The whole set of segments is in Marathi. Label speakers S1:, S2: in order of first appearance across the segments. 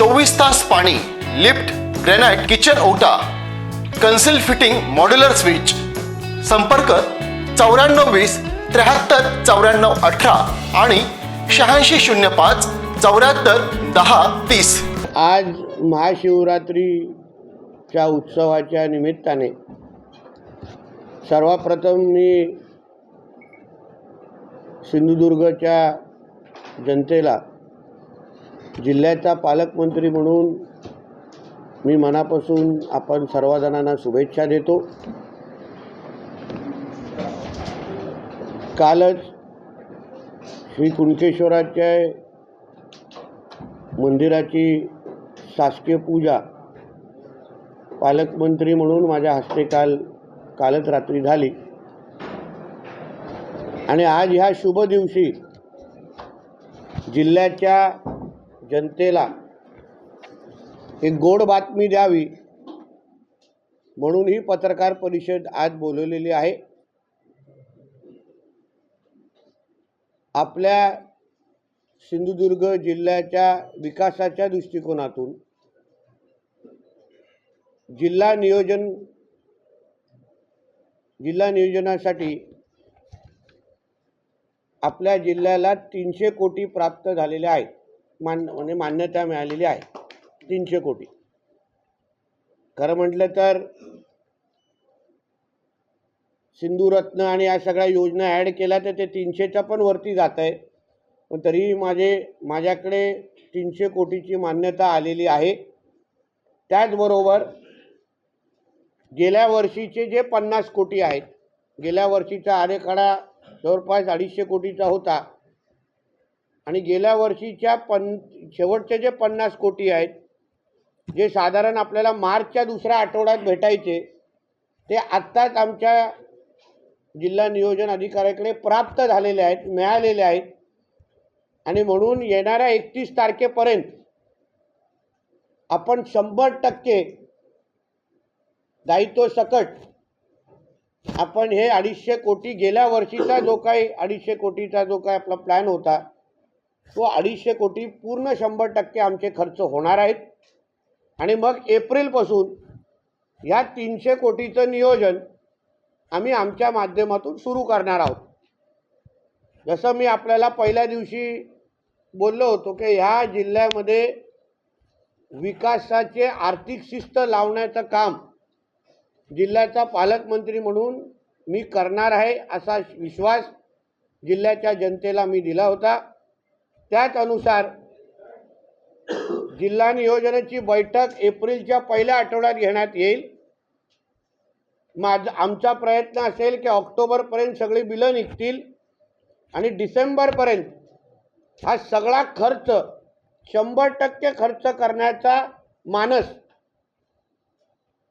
S1: चोवीस तास पाणी लिफ्ट ग्रेनाइट किचन ओटा कन्सिल फिटिंग मॉड्युलर स्विच. संपर्क चौऱ्याण्णव वीस त्र्याहत्तर चौऱ्याण्णव अठरा आणि शहाऐंशी शून्य पाच चौऱ्याहत्तर दहा तीस.
S2: आज महाशिवरात्रीच्या उत्सवाच्या निमित्ताने सर्वप्रथम मी सिंधुदुर्गच्या जनतेला जिल्ह्याचा पालकमंत्री म्हणून मी मनापासून आपण सर्वजणांना शुभेच्छा देतो. कालच श्री कुणकेश्वराच्या मंदिराची शासकीय पूजा पालकमंत्री म्हणून माझ्या हस्ते काल कालच रात्री झाली. आणि आज ह्या शुभ दिवशी जिल्ह्याच्या जनतेला एक गोड बातमी द्यावी म्हणून ही पत्रकार परिषद आज बोलवलेली आहे. आपल्या सिंधुदुर्ग जिल्ह्याच्या विकासाच्या दृष्टिकोनातून जिल्हा नियोजन जिल्हा नियोजनासाठी आपल्या जिल्ह्याला तीनशे कोटी प्राप्त झालेले आहेत. मान म्हणजे मान्यता मिळालेली आहे. तीनशे कोटी. खरं म्हटलं तर सिंधुरत्न आणि या सगळ्या योजना ॲड केल्या तर ते तीनशेच्या पण वरती जात आहे पण तरीही माझे माझ्याकडे तीनशे कोटीची मान्यता आलेली आहे. त्याचबरोबर गेल्या वर्षीचे जे पन्नास कोटी आहेत गेल्या वर्षीचा आरेखडा जवळपास अडीचशे कोटीचा होता. आणि गेल्या वर्षीच्या पन शेवटचे जे पन्नास कोटी आहेत जे साधारण आपल्याला मार्चच्या दुसऱ्या आठवड्यात भेटायचे ते आत्ताच आमच्या जिल्हा नियोजन अधिकाऱ्याकडे प्राप्त झालेले आहेत मिळालेले आहेत. आणि म्हणून येणाऱ्या एकतीस तारखेपर्यंत आपण शंभर टक्के दायित्व सकट आपण हे अडीचशे कोटी गेल्या वर्षीचा जो काही अडीचशे कोटीचा जो काही आपला प्लॅन होता तो अडीचशे कोटी पूर्ण शंभर टक्के आमचे खर्च होणार आहेत. आणि मग एप्रिलपासून ह्या तीनशे कोटीचं नियोजन आम्ही आमच्या माध्यमातून सुरू करणार आहोत. जसं मी आपल्याला पहिल्या दिवशी बोललो होतो की ह्या जिल्ह्यामध्ये विकासाचे आर्थिक शिस्त लावण्याचं काम जिल्ह्याचा पालकमंत्री म्हणून मी करणार आहे असा विश्वास जिल्ह्याच्या जनतेला मी दिला होता. त्याच अनुसार जिल्हा नियोजनाची बैठक एप्रिलच्या पहिल्या आठवड्यात घेण्यात येईल. माझ आमचा प्रयत्न असेल की ऑक्टोबरपर्यंत सगळी बिलं निघतील आणि डिसेंबरपर्यंत हा सगळा खर्च शंभर टक्के खर्च करण्याचा मानस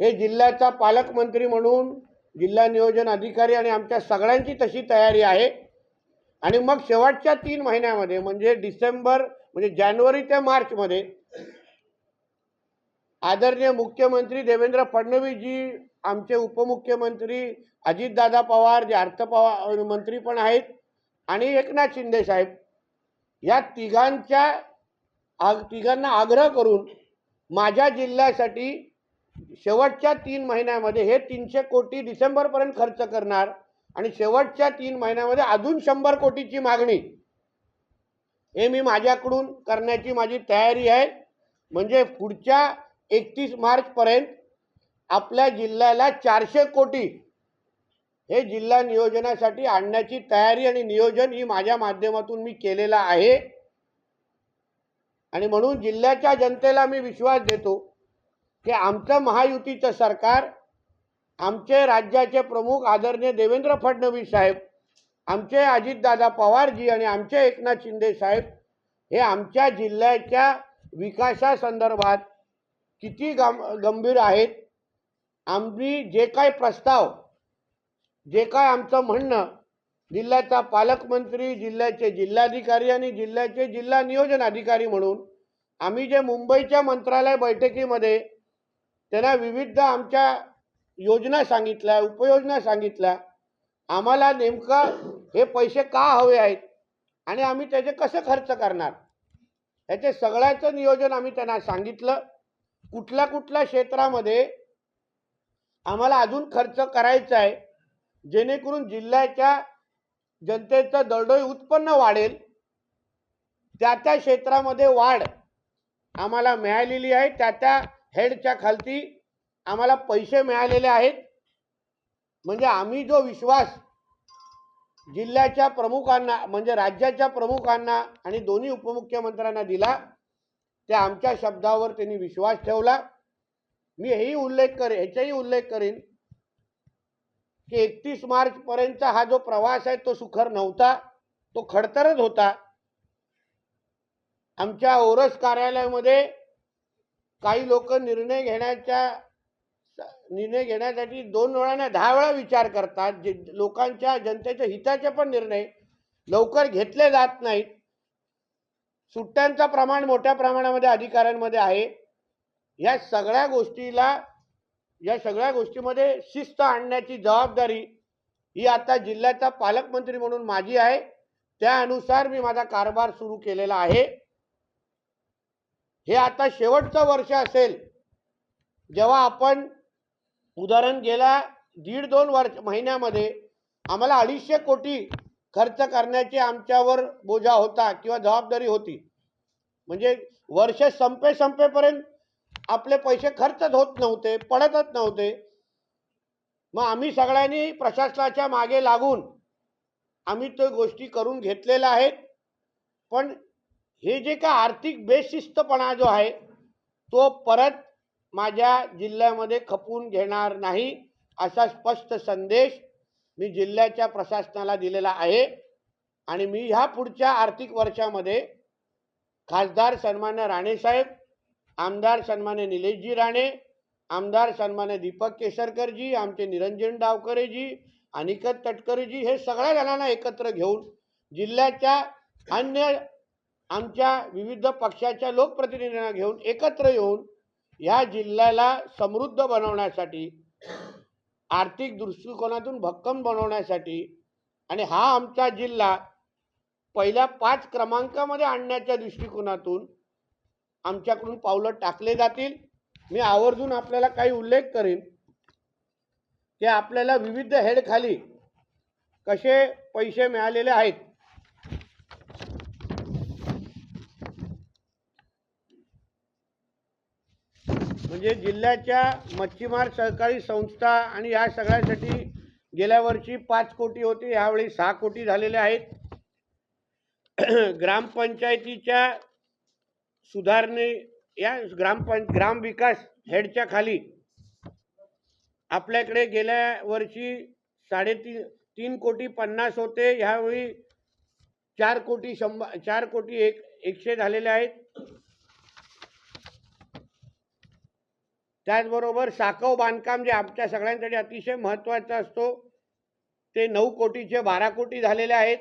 S2: हे जिल्ह्याचा पालकमंत्री म्हणून जिल्हा नियोजन अधिकारी आणि आमच्या सगळ्यांची तशी तयारी आहे. आणि मग शेवटच्या तीन महिन्यामध्ये म्हणजे डिसेंबर म्हणजे जानेवारी ते मार्चमध्ये आदरणीय मुख्यमंत्री देवेंद्र फडणवीस जी आमचे उपमुख्यमंत्री अजितदादा पवार जे अर्थ पवार मंत्री पण आहेत आणि एकनाथ शिंदे साहेब या तिघांच्या आग तिघांना आग्रह करून माझ्या जिल्ह्यासाठी शेवटच्या तीन महिन्यामध्ये हे तीनशे कोटी डिसेंबरपर्यंत खर्च करणार. आणि शेवटच्या तीन महिन्यामध्ये अजून शंभर कोटीची मागणी. हे मी माझ्याकडून करण्याची माझी तयारी आहे. म्हणजे पुढच्या एकतीस मार्चपर्यंत आपल्या जिल्ह्याला चारशे कोटी हे जिल्हा नियोजनासाठी आणण्याची तयारी आणि नियोजन ही माझ्या माध्यमातून मी केलेलं आहे. आणि म्हणून जिल्ह्याच्या जनतेला मी विश्वास देतो की आमचं महायुतीचं सरकार आमचे राज्याचे प्रमुख आदरणीय देवेंद्र फडणवीस साहेब आमचे अजितदादा पवारजी आणि आमचे एकनाथ शिंदे साहेब हे आमच्या जिल्ह्याच्या विकासासंदर्भात किती गम गंभीर आहेत? आम्ही जे काय प्रस्ताव जे काय आमचं म्हणणं जिल्ह्याचा पालकमंत्री जिल्ह्याचे जिल्हाधिकारी आणि जिल्ह्याचे जिल्हा नियोजन अधिकारी म्हणून आम्ही जे मुंबईच्या मंत्रालय बैठकीमध्ये त्यांना विविध आमच्या योजना सांगितल्या उपयोजना सांगितल्या. आम्हाला नेमकं हे पैसे का हवे आहेत आणि आम्ही त्याचे कसे खर्च करणार? याचे सगळ्याचं नियोजन आम्ही त्यांना सांगितलं. कुठल्या कुठल्या क्षेत्रामध्ये आम्हाला अजून खर्च करायचा आहे जेणेकरून जिल्ह्याच्या जनतेचं दरडोई उत्पन्न वाढेल. त्या त्या क्षेत्रामध्ये वाढ आम्हाला मिळालेली आहे. त्या त्या हेडच्या खालती आम्हाला पैसे मिळालेले आहेत. म्हणजे आम्ही जो विश्वास जिल्ह्याच्या प्रमुखांना म्हणजे राज्याच्या प्रमुखांना आणि दोन्ही उपमुख्यमंत्र्यांना दिला त्या आमच्या शब्दावर त्यांनी विश्वास ठेवला. मी हेही उल्लेख करेन ह्याचाही उल्लेख करीन की एकतीस मार्च पर्यंतचा हा जो प्रवास आहे तो सुखर नव्हता तो खडतरच होता. आमच्या ओरस कार्यालयामध्ये काही लोक निर्णय घेण्याच्या निर्णय घेण्यासाठी दोन वेळा दहा वेळा विचार करतात. जे लोकांच्या जनतेच्या हिताचे पण निर्णय लवकर घेतले जात नाहीत. सुट्ट्यांचं प्रमाण मोठ्या प्रमाणामध्ये अधिकाऱ्यांमध्ये आहे. या सगळ्या गोष्टीला या सगळ्या गोष्टीमध्ये शिस्त आणण्याची जबाबदारी ही आता जिल्ह्याचा पालकमंत्री म्हणून माझी आहे. त्यानुसार मी माझा कारभार सुरू केलेला आहे. हे आता शेवटचं वर्ष असेल. जेव्हा आपण उदाहरण गेल्या दीड दोन वर्ष महिन्यामध्ये आम्हाला अडीचशे कोटी खर्च करण्याची आमच्यावर बोजा होता किंवा जबाबदारी होती. म्हणजे वर्ष संपे संपेपर्यंत आपले पैसे खर्चच होत नव्हते पडतच नव्हते. मग आम्ही सगळ्यांनी प्रशासनाच्या मागे लागून आम्ही तो गोष्टी करून घेतलेल्या आहेत. पण हे जे का आर्थिक बेशिस्तपणा जो आहे तो परत माझ्या जिल्ह्यामध्ये खपून घेणार नाही असा स्पष्ट संदेश मी जिल्ह्याच्या प्रशासनाला दिलेला आहे. आणि मी ह्या पुढच्या आर्थिक वर्षामध्ये खासदार सन्मान्य राणेसाहेब आमदार सन्मान्य निलेशजी राणे आमदार सन्मान्य दीपक केसरकरजी आमचे निरंजन डावकरेजी अनिकत तटकरेजी हे सगळ्या जणांना एकत्र घेऊन जिल्ह्याच्या अन्य आमच्या विविध पक्षाच्या लोकप्रतिनिधींना घेऊन एकत्र येऊन या जिल्ह्याला समृद्ध बनवण्यासाठी आर्थिक दृष्टिकोनातून भक्कम बनवण्यासाठी आणि हा आमचा जिल्हा पहिल्या पाच क्रमांकामध्ये आणण्याच्या दृष्टिकोनातून आमच्याकडून पावलं टाकले जातील. मी आवर्जून आपल्याला काही उल्लेख करेन. की आपल्याला विविध हेडखाली कसे पैसे मिळालेले आहेत म्हणजे जिल्ह्याच्या मच्छीमार सहकारी संस्था आणि या सगळ्यासाठी गेल्या वर्षी पाच कोटी होते यावेळी सहा कोटी झालेले आहेत. ग्रामपंचायतीच्या सुधारणे या ग्रामपं ग्रामविकास हेडच्या खाली आपल्याकडे गेल्या वर्षी साडेतीन तीन कोटी पन्नास होते ह्यावेळी चार कोटी शंभर चार कोटी एक एकशे झालेले आहेत. त्याचबरोबर साकव बांधकाम जे आमच्या सगळ्यांसाठी अतिशय महत्त्वाचं असतो ते नऊ कोटीचे बारा कोटी झालेले आहेत.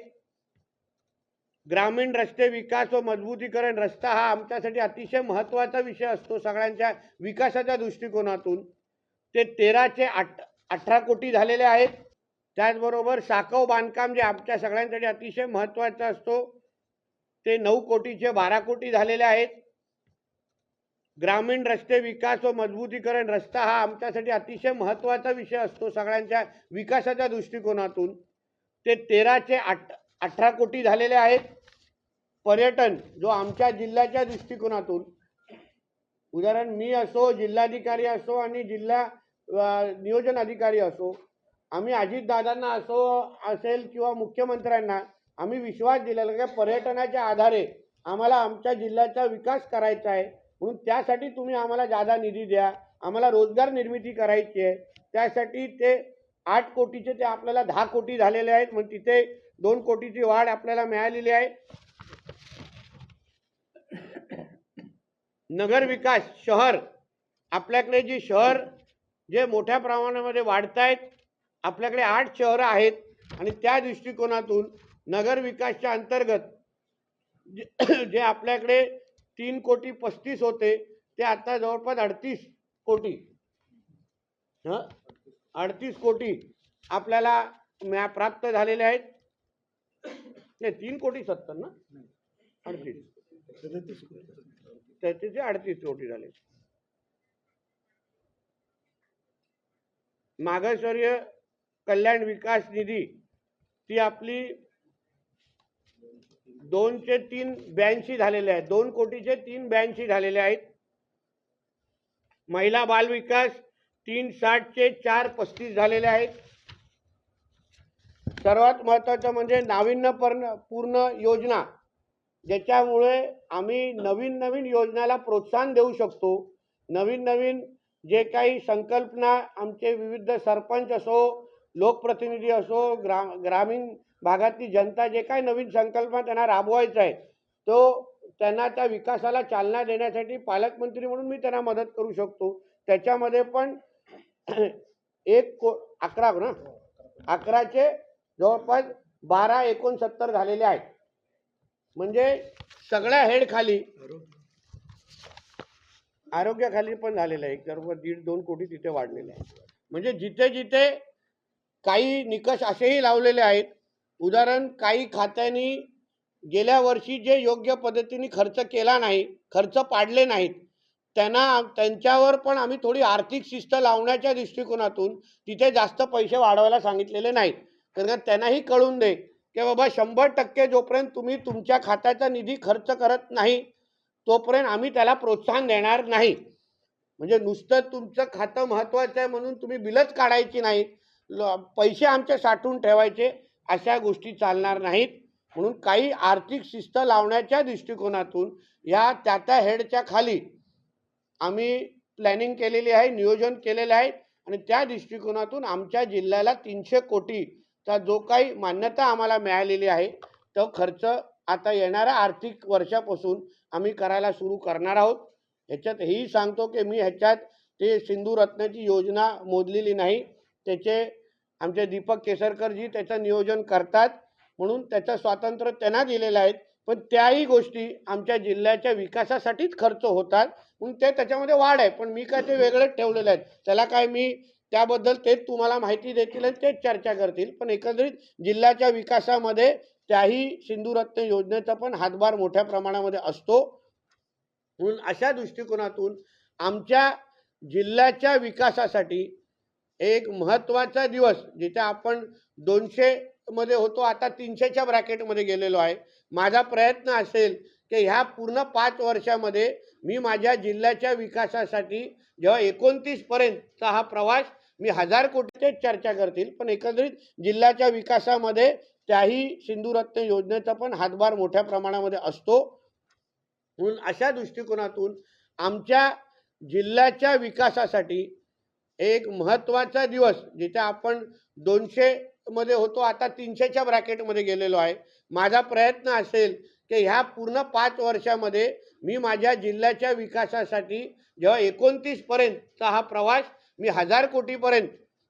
S2: ग्रामीण रस्ते विकास व मजबूतीकरण रस्ता हा आमच्यासाठी अतिशय महत्त्वाचा विषय असतो सगळ्यांच्या विकासाच्या दृष्टिकोनातून. ते तेराचे आठ अठरा कोटी झालेले आहेत. त्याचबरोबर साकव बांधकाम जे आमच्या सगळ्यांसाठी अतिशय महत्त्वाचं असतो ते नऊ कोटीचे बारा कोटी झालेले आहेत. ग्रामीण रस्ते विकास व मजबूतीकरण रस्ता हा आमच्यासाठी अतिशय महत्त्वाचा विषय असतो सगळ्यांच्या विकासाच्या दृष्टिकोनातून. ते तेराचे आठ अठरा कोटी झालेले आहेत. पर्यटन जो आमच्या जिल्ह्याच्या दृष्टिकोनातून उदाहरण मी असो जिल्हाधिकारी असो आणि जिल्हा नियोजन अधिकारी असो आम्ही अजितदादांना असो असेल किंवा मुख्यमंत्र्यांना आम्ही विश्वास दिलेला की पर्यटनाच्या आधारे आम्हाला आमच्या जिल्ह्याचा विकास करायचा आहे. म्हणून त्यासाठी तुम्ही आम्हाला जादा निधी द्या. आम्हाला रोजगार निर्मिती करायची आहे. त्यासाठी ते आठ कोटीचे ते आपल्याला दहा कोटी झालेले आहेत. मग तिथे दोन कोटीची वाढ आपल्याला मिळालेली आहे. नगर विकास शहर. आपल्याकडे जी शहर जे मोठ्या प्रमाणामध्ये वाढत आहेत आपल्याकडे आठ शहरं आहेत. आणि त्या दृष्टिकोनातून नगर विकासच्या अंतर्गत जे जे आपल्याकडे तीन कोटी पस्तीस होते ते आता जवळपास अडतीस कोटी. हं? अडतीस कोटी आपल्याला म्या प्राप्त झालेले आहेत. नाही तीन कोटी सत्तर ना? अडतीस. त्याचे अडतीस कोटी झाले. मागासवर्य कल्याण विकास निधी ती आपली दोनशे तीन ब्याऐंशी झालेले आहेत. दोन कोटीचे तीन ब्याऐंशी झालेले आहेत. महिला बालविकास तीन साठचे चार पस्तीस झालेले आहेत. सर्वात महत्त्वाचं म्हणजे नाविन्यपूर्ण पूर्ण योजना ज्याच्यामुळे आम्ही नवीन नवीन योजनाला प्रोत्साहन देऊ शकतो. नवीन नवीन जे काही संकल्पना आमचे विविध सरपंच असो लोकप्रतिनिधी असो ग्रा ग्रामीण भागातली जनता जे काही नवीन संकल्पना त्यांना राबवायचा आहे तो त्यांना त्या विकासाला चालना देण्यासाठी पालकमंत्री म्हणून मी त्यांना मदत करू शकतो. त्याच्यामध्ये पण एक को अकरा हो ना? अकराचे जवळपास बारा एकोणसत्तर झालेले आहेत. म्हणजे सगळ्या हेड खाली आरोग्याखाली पण झालेलं आहे. एक सर्व दीड दोन कोटी तिथे वाढलेले आहे म्हणजे जिथे जिथे काही निकष असेही लावलेले आहेत उदाहरण काही खात्यांनी गेल्या वर्षी जे योग्य पद्धतीने खर्च केला नाही खर्च पाडले नाहीत त्यांना त्यांच्यावर पण आम्ही थोडी आर्थिक शिस्त लावण्याच्या दृष्टिकोनातून तिथे जास्त पैसे वाढवायला सांगितलेले नाहीत. कारण का त्यांनाही कळून दे की बाबा शंभर टक्के जोपर्यंत तुम्ही तुमच्या खात्याचा निधी खर्च करत नाही तोपर्यंत आम्ही त्याला प्रोत्साहन देणार नाही. म्हणजे नुसतं तुमचं खातं महत्त्वाचं आहे म्हणून तुम्ही बिलच काढायची नाही ल- पैसे आमचे साठवून ठेवायचे. अशा गोष्टी चालणार नाहीत. म्हणून काही आर्थिक शिस्त लावण्याच्या दृष्टिकोनातून या त्या त्या हेडच्या खाली आम्ही प्लॅनिंग केलेली आहे नियोजन केलेलं आहे. आणि त्या दृष्टिकोनातून आमच्या जिल्ह्याला तीनशे कोटीचा जो काही मान्यता आम्हाला मिळालेली आहे तो खर्च आता येणाऱ्या आर्थिक वर्षापासून आम्ही करायला सुरू करणार आहोत. ह्याच्यात हेही सांगतो की मी ह्याच्यात ते सिंधुरत्नाची योजना मोजलेली नाही. त्याचे आमचे दीपक केसरकरजी त्याचं नियोजन करतात म्हणून त्याचं स्वातंत्र्य त्यांना दिलेलं आहे. पण त्याही गोष्टी आमच्या जिल्ह्याच्या विकासासाठीच खर्च होतात. म्हणून ते त्याच्यामध्ये वाढ आहे. पण मी काय ते वेगळेच ठेवलेले आहेत. त्याला काय मी त्याबद्दल तेच तुम्हाला माहिती देतील आणि तेच चर्चा करतील. पण एकंदरीत जिल्ह्याच्या विकासामध्ये त्याही सिंधुरत्न योजनेचा पण हातभार मोठ्या प्रमाणामध्ये असतो. म्हणून अशा दृष्टिकोनातून आमच्या जिल्ह्याच्या विकासासाठी एक महत्त्वाचा दिवस जिथे आपण दोनशे मध्ये होतो आता तीनशेच्या ब्रॅकेटमध्ये गेलेलो आहे. माझा प्रयत्न असेल की ह्या पूर्ण पाच वर्षामध्ये मी माझ्या जिल्ह्याच्या विकासासाठी जेव्हा एकोणतीस पर्यंतचा हा प्रवास मी हजार कोटीचेच चर्चा करतील पण एकंदरीत जिल्ह्याच्या विकासामध्ये त्याही सिंधुरत्न योजनेचा पण हातभार मोठ्या प्रमाणामध्ये असतो. म्हणून अशा दृष्टिकोनातून आमच्या जिल्ह्याच्या विकासासाठी एक महत्त्वाचा दिवस जिथे आपण दोनशे मध्ये होतो आता तीनशेच्या ब्रॅकेटमध्ये गेलेलो आहे. माझा प्रयत्न असेल की ह्या पूर्ण पाच वर्षामध्ये मी माझ्या जिल्ह्याच्या विकासासाठी जेव्हा एकोणतीस पर्यंतचा हा प्रवास मी हजार कोटीपर्यंत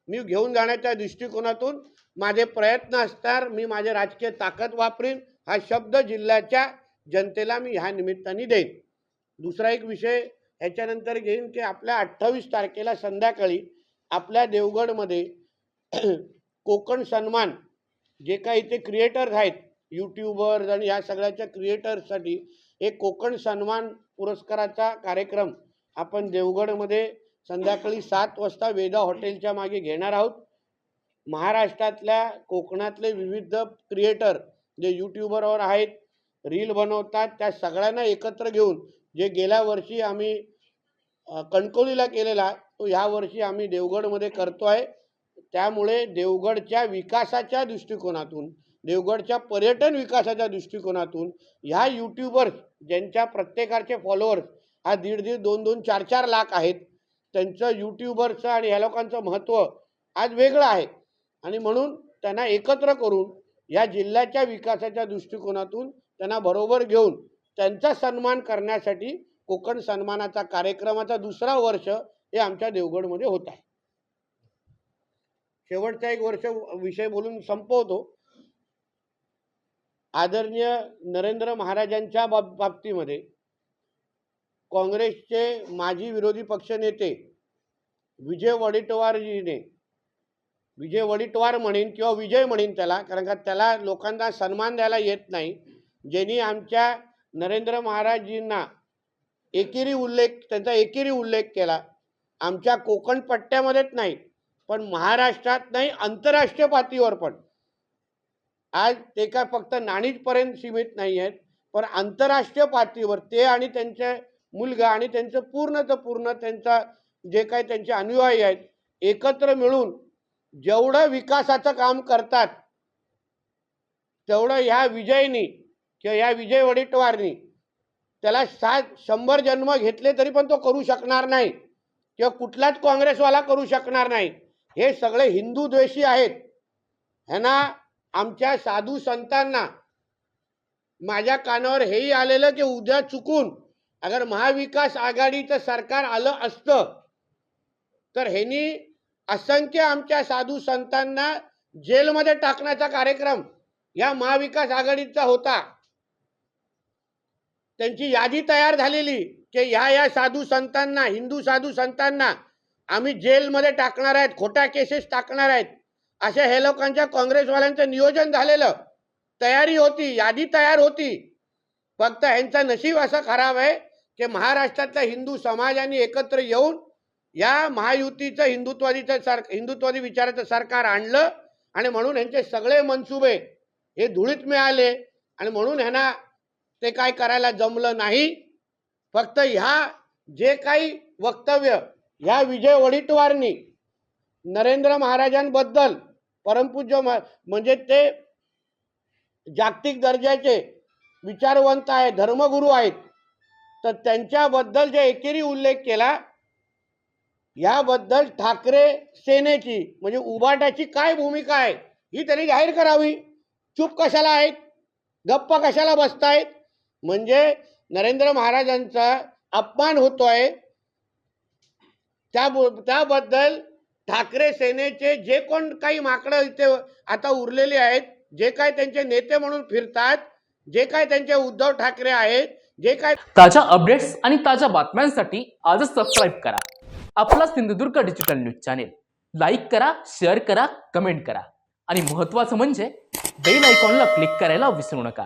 S2: मी घेऊन जाण्याच्या दृष्टिकोनातून माझे प्रयत्न असणार मी माझे राजकीय ताकद वापरीन हा शब्द जिल्ह्याच्या जनतेला मी ह्या निमित्ताने देईन. दुसरा एक विषय ह्याच्यानंतर घेईन की आपल्या अठ्ठावीस तारखेला संध्याकाळी आपल्या देवगडमध्ये कोकण सन्मान जे काही इथे क्रिएटर्स आहेत यूट्यूबर्स आणि ह्या सगळ्याच्या क्रिएटर्ससाठी एक कोकण सन्मान पुरस्काराचा कार्यक्रम आपण देवगडमध्ये संध्याकाळी सात वाजता वेदा हॉटेलच्या मागे घेणार आहोत. महाराष्ट्रातल्या कोकणातले विविध क्रिएटर जे यूट्यूबरवर आहेत रील बनवतात त्या सगळ्यांना एकत्र घेऊन जे गेल्या वर्षी आम्ही कणकवलीला केलेला तो ह्या वर्षी आम्ही देवगडमध्ये करतो आहे त्यामुळे देवगडच्या विकासाच्या दृष्टिकोनातून देवगडच्या पर्यटन विकासाच्या दृष्टिकोनातून ह्या यूट्यूबर्स ज्यांच्या प्रत्येकाचे फॉलोअर्स हा दीड दीड दोन दोन चार चार लाख आहेत. त्यांचं यूट्यूबरचं आणि ह्या लोकांचं महत्त्व आज वेगळं आहे. आणि म्हणून त्यांना एकत्र करून या जिल्ह्याच्या विकासाच्या दृष्टिकोनातून त्यांना बरोबर घेऊन त्यांचा सन्मान करण्यासाठी कोकण सन्मानाचा कार्यक्रमाचा दुसरा वर्ष हे आमच्या देवगडमध्ये होत आहे. शेवटचा एक वर्ष विषय बोलून संपवतो. आदरणीय नरेंद्र महाराजांच्या बाब बाबतीमध्ये काँग्रेसचे माजी विरोधी पक्ष नेते विजय वडेटवारजीने विजय वडेटवार म्हणेन किंवा विजय म्हणेन त्याला कारण का त्याला लोकांना सन्मान द्यायला येत नाही ज्यांनी आमच्या नरेंद्र महाराजजींना एकेरी उल्लेख त्यांचा एकेरी उल्लेख केला. आमच्या कोकण पट्ट्यामध्येच नाही पण महाराष्ट्रात नाही आंतरराष्ट्रीय पातळीवर पण. आज ते काय फक्त नाणीजपर्यंत सीमित नाही आहेत पण आंतरराष्ट्रीय पातळीवर ते आणि त्यांचे मुलगा आणि त्यांचं पूर्ण तर पूर्ण त्यांचा जे काही त्यांचे अनुयायी आहेत एकत्र मिळून जेवढं विकासाचं काम करतात तेवढं ह्या विजयनी किंवा या विजय वडेट्टीवारनी त्याला सात शंभर जन्म घेतले तरी पण तो करू शकणार नाही. किंवा कुठलाच काँग्रेसवाला करू शकणार नाही. हे सगळे हिंदू द्वेषी आहेत. ह्यांना आमच्या साधू संतांना माझ्या कानावर हेही आलेलं की उद्या चुकून अगर महाविकास आघाडीचं सरकार आलं असतं तर ह्यांनी असंख्य आमच्या साधू संतांना जेलमध्ये टाकण्याचा कार्यक्रम या महाविकास आघाडीचा होता. त्यांची यादी तयार झालेली की ह्या या साधू संतांना हिंदू साधू संतांना आम्ही जेलमध्ये टाकणार आहेत खोट्या केसेस टाकणार आहेत. अशा हे लोकांच्या काँग्रेसवाल्यांचं नियोजन झालेलं. तयारी होती यादी तयार होती. फक्त ह्यांचा नशीब असं खराब आहे की महाराष्ट्रातल्या हिंदू समाजाने एकत्र येऊन या महायुतीचं हिंदुत्वादीचं सर हिंदुत्वादी विचाराचं सरकार आणलं आणि म्हणून ह्यांचे सगळे मनसुबे हे धुळीत मिळाले आणि म्हणून ह्यांना ते काय करायला जमलं नाही. फक्त ह्या जे काही वक्तव्य ह्या विजय वडीटवारनी नरेंद्र महाराजांबद्दल परमपूज्य म्हणजे ते जागतिक दर्जाचे विचारवंत आहे धर्मगुरू आहेत तर त्यांच्याबद्दल जे एकेरी उल्लेख केला याबद्दल ठाकरे सेनेची म्हणजे उबाटाची काय भूमिका आहे ही त्यांनी जाहीर करावी. चूप कशाला आहेत? गप्प कशाला बसतायत? म्हणजे नरेंद्र महाराजांचा अपमान होतोय. त्या त्याबद्दल ठाकरे सेनेचे जे कोण काही माकडं इथे आता उरलेले आहेत जे काय त्यांचे नेते म्हणून फिरतात जे काय त्यांचे उद्धव ठाकरे आहेत जे काय
S3: ताज्या अपडेट्स आणि ताज्या बातम्यांसाठी आजच सबस्क्राईब करा. आपला Sindhudurg digital news channel like करा शेअर करा कमेंट करा. आणि महत्त्वाचं म्हणजे बेल आयकॉनला क्लिक करायला विसरू नका.